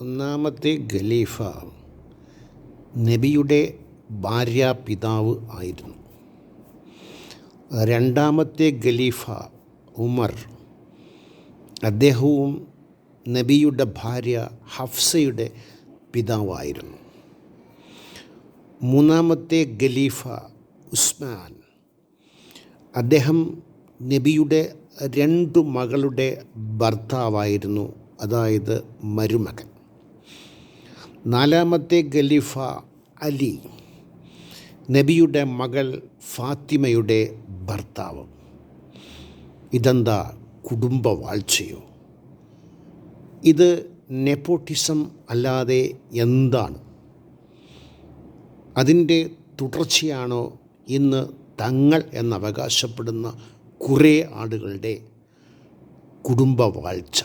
ഒന്നാമത്തെ ഖലീഫ നബിയുടെ ഭാര്യ പിതാവ് ആയിരുന്നു. രണ്ടാമത്തെ ഖലീഫ ഉമർ അദ്ദേഹവും നബിയുടെ ഭാര്യ ഹഫ്സയുടെ പിതാവായിരുന്നു. മൂന്നാമത്തെ ഖലീഫ ഉസ്മാൻ അദ്ദേഹം നബിയുടെ രണ്ടു മകളുടെ ഭർത്താവായിരുന്നു അതായത് മരുമകൻ. നാലാമത്തെ ഖലീഫ അലി നബിയുടെ മകൾ ഫാത്തിമയുടെ ഭർത്താവ്. ഇതെന്താ കുടുംബവാഴ്ചയോ? ഇത് നെപ്പോട്ടിസം അല്ലാതെ എന്താണ്? അതിന്റെ തുടർച്ചയാണോ ഇന്ന് തങ്ങൾ എന്നവകാശപ്പെടുന്ന കുറേ ആളുകളുടെ കുടുംബവാഴ്ച?